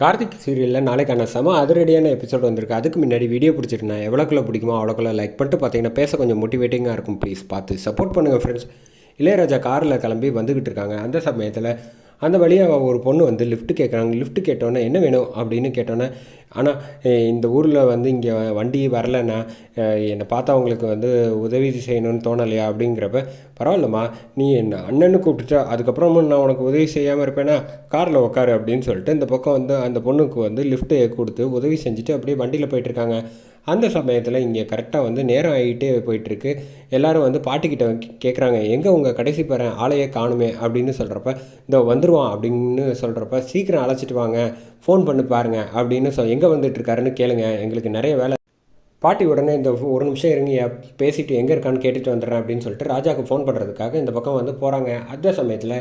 கார்த்திக் சீரியலில் நாளைக்கான செம அதிரடியான எபிசோட் வந்திருக்கு. அதுக்கு முன்னாடி வீடியோ பிடிச்சிட்டு எவ்வளோக்குள்ள பிடிக்குமோ அவ்வளோக்குள்ள லைக் பண்ணிட்டு பார்த்தீங்கன்னா பேச கொஞ்சம் மோட்டிவேட்டிங்காக இருக்கும். ப்ளீஸ் பார்த்து சப்போர்ட் பண்ணுங்கள் ஃப்ரெண்ட்ஸ் இளையராஜா காரில் கிளம்பி வந்துக்கிட்டு இருக்காங்க. அந்த சமயத்தில் அந்த வழியாக ஒரு பொண்ணு வந்து லிஃப்ட் கேட்குறாங்க லிஃப்ட் கேட்டோன்னே என்ன வேணும்? அப்படின்னு கேட்டோன்னே ஆனால் இந்த ஊரில் வந்து இங்கே வண்டி வரலைன்னா என்னை பார்த்தா அவங்களுக்கு வந்து உதவி செய்யணும்னு தோணலையா? அப்படிங்கிறப்ப பரவாயில்லம்மா நீ என்ன அண்ணன்னு கூப்பிட்டுட்டா அதுக்கப்புறமும் நான் உனக்கு உதவி செய்யாமல் இருப்பேன்னா காரில் உட்காரு அப்படின்னு சொல்லிட்டு இந்த பக்கம் வந்து அந்த பொண்ணுக்கு வந்து லிஃப்ட்டு கொடுத்து உதவி செஞ்சுட்டு அப்படியே வண்டியில் போயிட்டுருக்காங்க அந்த சமயத்தில் இங்கே கரெக்டாக வந்து நேரம் ஆகிட்டே போயிட்டுருக்கு. எல்லாரும் வந்து பாட்டிக்கிட்ட கேட்குறாங்க எங்கே உங்கள் கடைசி பேரன் ஆளையே காணுமே அப்படின்னு சொல்கிறப்ப இந்த வந்துடுவான் அப்படின்னு சொல்கிறப்ப சீக்கிரம் அழைச்சிட்டு வாங்க ஃபோன் பண்ணி பாருங்கள் அப்படின்னு சொல் எங்கே வந்துட்டுருக்காருன்னு கேளுங்க எங்களுக்கு நிறைய வேலை பாட்டி உடனே இந்த ஒரு நிமிஷம் இறங்கி பேசிட்டு எங்கே இருக்கான்னு கேட்டுட்டு வந்துடுறேன் அப்படின்னு சொல்லிட்டு ராஜாவுக்கு ஃபோன் பண்ணுறதுக்காக இந்த பக்கம் வந்து போகிறாங்க அந்த சமயத்தில்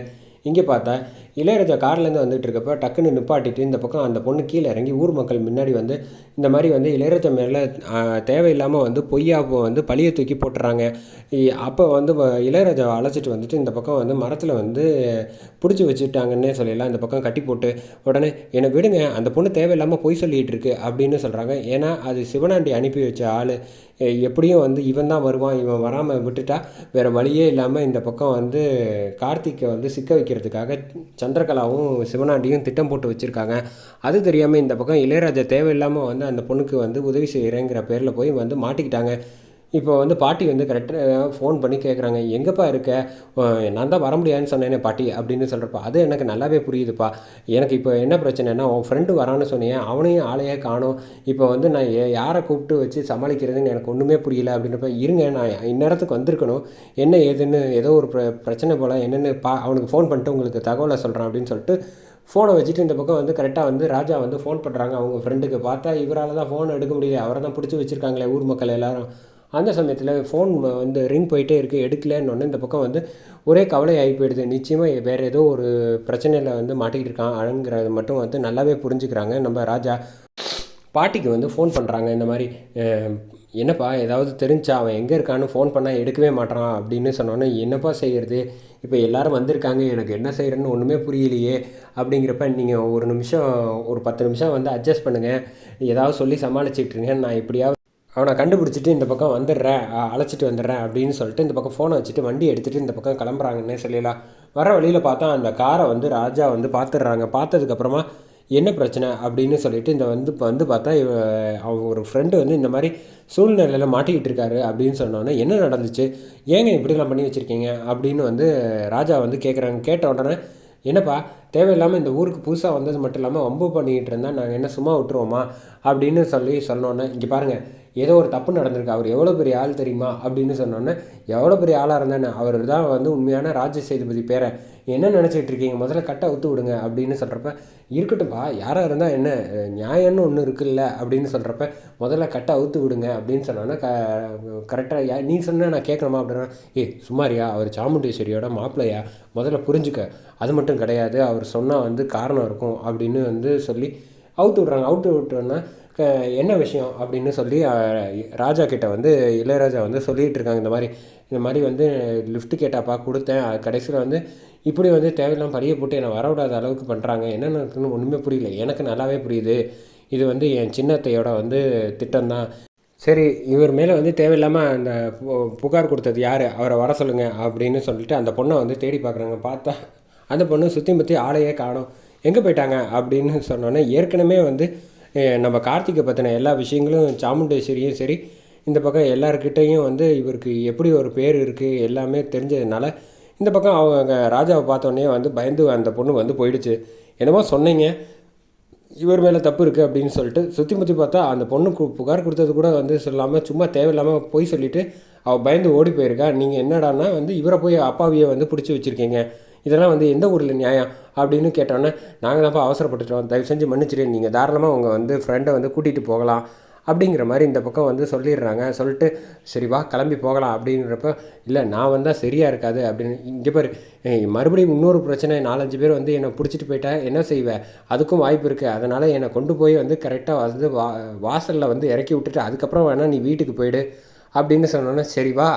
இங்கே பார்த்தா இளையராஜா கார்லேருந்து வந்துட்டு இருக்கப்ப டக்குன்னு நிப்பாட்டிட்டு இந்த பக்கம் அந்த பொண்ணு கீழே இறங்கி ஊர் மக்கள் முன்னாடி வந்து இந்த மாதிரி வந்து இளையராஜா மேலே தேவையில்லாமல் வந்து பொய்யா வந்து பழியை தூக்கி போட்டுறாங்க. இ- அப்போ வந்து வ- இளையராஜாவை அழைச்சிட்டு வந்துட்டு இந்த பக்கம் வந்து மரத்தில் வந்து பிடிச்சி வச்சுட்டாங்கன்னே சொல்லிடலாம் இந்த பக்கம் கட்டி போட்டு உடனே என்னை விடுங்க அந்த பொண்ணு தேவையில்லாமல் பொய் சொல்லிகிட்டு இருக்கு அப்படின்னு சொல்கிறாங்க ஏன்னா அது சிவனாண்டி அனுப்பி வச்ச ஆள். எப்படியும் வந்து இவன் தான் வருவான் இவன் வராமல் விட்டுட்டா வேறு வழியே இல்லாமல் இந்த பக்கம் வந்து கார்த்திக்கை வந்து சிக்க வைக்கிறதுக்காக சந்திரகலாவும் சிவனாண்டியும் திட்டம் போட்டு வச்சுருக்காங்க. அது தெரியாமல் இந்த பக்கம் இளையராஜா தேவையில்லாமல் வந்து அந்த பொண்ணுக்கு வந்து உதவி செய்கிறேங்கிற பேரில் போய் வந்து மாட்டிக்கிட்டாங்க. இப்போ வந்து பாட்டி வந்து கரெக்டாக ஃபோன் பண்ணி கேட்குறாங்க எங்கேப்பா இருக்க? நான் தான் வர முடியாதுன்னு சொன்னேனே பாட்டி அப்படின்னு சொல்கிறப்ப அது எனக்கு நல்லாவே புரியுதுப்பா. எனக்கு இப்போ என்ன பிரச்சனைனா உன் ஃப்ரெண்டு வரான்னு சொன்னேன் அவனையும் ஆளையே காணோம். இப்போ வந்து நான் யாரை கூப்பிட்டு வச்சு சமாளிக்கிறதுன்னு எனக்கு ஒன்றுமே புரியல அப்படின்றப்ப இருங்க நான் இந்நேரத்துக்கு வந்திருக்கணும். என்ன ஏதுன்னு ஏதோ ஒரு பிர பிரச்சனை போல் என்னென்னு பா அவனுக்கு ஃபோன் பண்ணிட்டு உங்களுக்கு தகவலை சொல்கிறேன் அப்படின்னு சொல்லிட்டு ஃபோனை வச்சுட்டு இந்த பக்கம் வந்து கரெக்டாக வந்து ராஜா வந்து ஃபோன் பண்ணுறாங்க அவங்க ஃப்ரெண்டுக்கு பார்த்தா இவரால் தான் ஃபோன் எடுக்க முடியல. அவரை தான் பிடிச்சி வச்சுருக்காங்களே ஊர் மக்கள் எல்லோரும். அந்த சமயத்தில் ஃபோன் வந்து ரிங் போயிட்டே இருக்குது எடுக்கலன்னு இந்த பக்கம் வந்து ஒரே கவலை ஆகி போயிடுது. நிச்சயமாக வேறு ஏதோ ஒரு பிரச்சனையில் வந்து மாட்டிக்கிட்டு இருக்கான் அழங்கிறது மட்டும் வந்து நல்லாவே புரிஞ்சுக்கிறாங்க. நம்ம ராஜா பாட்டிக்கு வந்து ஃபோன் பண்ணுறாங்க இந்த மாதிரி என்னப்பா ஏதாவது தெரிஞ்சா அவன் எங்கே இருக்கான்னு ஃபோன் பண்ணால் எடுக்கவே மாட்றான் அப்படின்னு சொன்னோன்னே என்னப்பா செய்கிறது இப்போ எல்லாரும் வந்திருக்காங்க எனக்கு என்ன செய்கிறேன்னு ஒன்றுமே புரியலையே அப்படிங்கிறப்ப நீங்கள் ஒரு நிமிஷம் ஒரு பத்து நிமிஷம் வந்து அட்ஜஸ்ட் பண்ணுங்கள் ஏதாவது சொல்லி சமாளிச்சிட்ருங்க நான் எப்படியாவது அவனை கண்டுபிடிச்சிட்டு இந்த பக்கம் வந்துடுறேன் அழைச்சிட்டு வந்துடுறேன் அப்படின்னு சொல்லிட்டு இந்த பக்கம் ஃபோனை வச்சுட்டு வண்டி எடுத்துகிட்டு இந்த பக்கம் கிளம்புறாங்கன்னே சொல்லிடலாம் வர வழியில் பார்த்தா அந்த காரை வந்து ராஜா வந்து பார்த்துடுறாங்க. பார்த்ததுக்கப்புறமா என்ன பிரச்சனை அப்படின்னு சொல்லிட்டு இந்த வந்து இப்போ வந்து பார்த்தா இவ அவங்க ஒரு ஃப்ரெண்டு வந்து இந்த மாதிரி சூழ்நிலையில் மாட்டிக்கிட்டு இருக்காரு அப்படின்னு சொன்னோன்னே என்ன நடந்துச்சு? ஏங்க இப்படிலாம் பண்ணி வச்சுருக்கீங்க? அப்படின்னு வந்து ராஜா வந்து கேட்குறாங்க கேட்ட உடனே என்னப்பா தேவையில்லாமல் இந்த ஊருக்கு புதுசாக வந்தது மட்டும் இல்லாமல் வம்பு பண்ணிக்கிட்டு இருந்தால் நாங்கள் என்ன சும்மா விட்டுருவோமா அப்படின்னு சொல்லி சொன்னோன்னே இங்கே பாருங்கள் ஏதோ ஒரு தப்பு நடந்திருக்கு அவர் எவ்வளோ பெரிய ஆள் தெரியுமா அப்படின்னு சொன்னோன்னே எவ்வளோ பெரிய ஆளாக இருந்தானே அவர் தான் வந்து உண்மையான ராஜ சேதுபதி பேரை. என்ன நினச்சிட்டு இருக்கீங்க? முதல்ல கட்டை ஊற்று விடுங்க அப்படின்னு சொல்கிறப்ப இருக்கட்டும்ப்பா யாராக இருந்தால் என்ன நியாயம்னு ஒன்று இருக்குல்ல அப்படின்னு சொல்கிறப்ப முதல்ல கட்டை அவுத்து விடுங்க அப்படின்னு சொன்னோன்னே க கரெக்டாக நீ சொன்னால் நான் கேட்கணுமா அப்படின்னா ஏ சுமாரியா அவர் சாமுண்டேஸ்வரியோட மாப்பிள்ளையா முதல்ல புரிஞ்சுக்க. அது மட்டும் கிடையாது அவர் சொன்னால் வந்து காரணம் இருக்கும் அப்படின்னு வந்து சொல்லி அவுத்து விட்றாங்க. அவுத்து விட்டோன்னா க என்ன விஷயம் அப்படின்னு சொல்லி ராஜா கிட்ட வந்து இளையராஜா வந்து சொல்லிகிட்டு இருக்காங்க. இந்த மாதிரி இந்த மாதிரி வந்து லிஃப்ட் கேட்டாப்பா கொடுத்தேன். அது கடைசியில் வந்து இப்படி வந்து தேவையில்லாமல் பழிய போட்டு என்னை வரவிடாத அளவுக்கு பண்ணுறாங்க என்னென்னு இருக்குன்னு ஒன்றுமே புரியல. எனக்கு நல்லாவே புரியுது. இது வந்து என் சின்னத்தையோட வந்து திட்டம்தான். சரி இவர் மேலே வந்து தேவையில்லாமல் அந்த பு- புகார் கொடுத்தது யார்? அவரை வர சொல்லுங்கள் அப்படின்னு சொல்லிட்டு அந்த பொண்ணை வந்து தேடி பார்க்குறாங்க. பார்த்தா அந்த பொண்ணு சுற்றி முற்றி ஆளையே காணும். எங்கே போயிட்டாங்க? அப்படின்னு சொன்னோன்னே ஏற்கனவே வந்து நம்ம கார்த்திகை பற்றின எல்லா விஷயங்களும் சாமுண்டேஸ்வரியும் சரி இந்த பக்கம் எல்லாருக்கிட்டேயும் வந்து இவருக்கு எப்படி ஒரு பேர் இருக்குது எல்லாமே தெரிஞ்சதுனால இந்த பக்கம் அவங்க ராஜாவை பார்த்தோன்னே வந்து பயந்து அந்த பொண்ணு வந்து போயிடுச்சு. என்னமோ சொன்னீங்க இவர் மேலே தப்பு இருக்குது அப்படின்னு சொல்லிட்டு சுற்றி முற்றி பார்த்தா அந்த பொண்ணு புகார் கொடுத்தது கூட வந்து சொல்லாமல் சும்மா தேவையில்லாமல் போய் சொல்லிவிட்டு அவள் பயந்து ஓடி போயிருக்கா. நீங்கள் என்னடான்னா வந்து இவரை போய் அப்பாவியை வந்து பிடிச்சி வச்சுருக்கீங்க. இதெல்லாம் வந்து எந்த ஊரில் நியாயம் அப்படின்னு கேட்டோன்னே நாங்கள் தான் அவசரப்பட்டுட்டோம். தயவு செஞ்சு மன்னிச்சிடு நீங்கள் தாராளமாக உங்கள் வந்து ஃப்ரெண்டை வந்து கூட்டிகிட்டு போகலாம். அப்படிங்கிற மாதிரி இந்த பக்கம் வந்து சொல்லிடுறாங்க. சொல்லிட்டு சரி வா கிளம்பி போகலாம். அப்படிங்கிறப்ப இல்லை நான் வந்தால் சரியாக இருக்காது. அப்படின்னு இங்கே பாரு மறுபடியும் இன்னொரு பிரச்சனை. நாலஞ்சு பேர் வந்து என்னை பிடிச்சிட்டு போயிட்டா என்ன செய்வேன் அதுக்கும் வாய்ப்பு இருக்குது அதனால் என்னை கொண்டு போய் வந்து கரெக்டாக வந்து வா வாசலில் வந்து இறக்கி விட்டுட்டு அதுக்கப்புறம் வேணால் நீ வீட்டுக்கு போயிடு. அப்படின்னு சொன்னோன்னே சரி வா.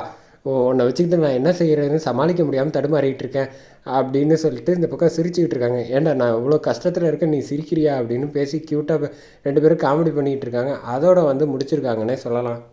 ஓ, உன்னை வச்சுக்கிட்டு நான் என்ன செய்கிறேன்னு சமாளிக்க முடியாமல் தடுமாறிட்டு இருக்கேன் அப்படின்னு சொல்லிட்டு இந்த பக்கம் சிரிச்சுக்கிட்டு இருக்காங்க. ஏன்டா நான் இவ்வளோ கஷ்டத்தில் இருக்கேன் நீ சிரிக்கிறியா அப்படின்னு பேசி க்யூட்டாக ரெண்டு பேரும் காமெடி பண்ணிகிட்டு இருக்காங்க. அதோட வந்து முடிச்சிருக்காங்கன்னே சொல்லலாம்.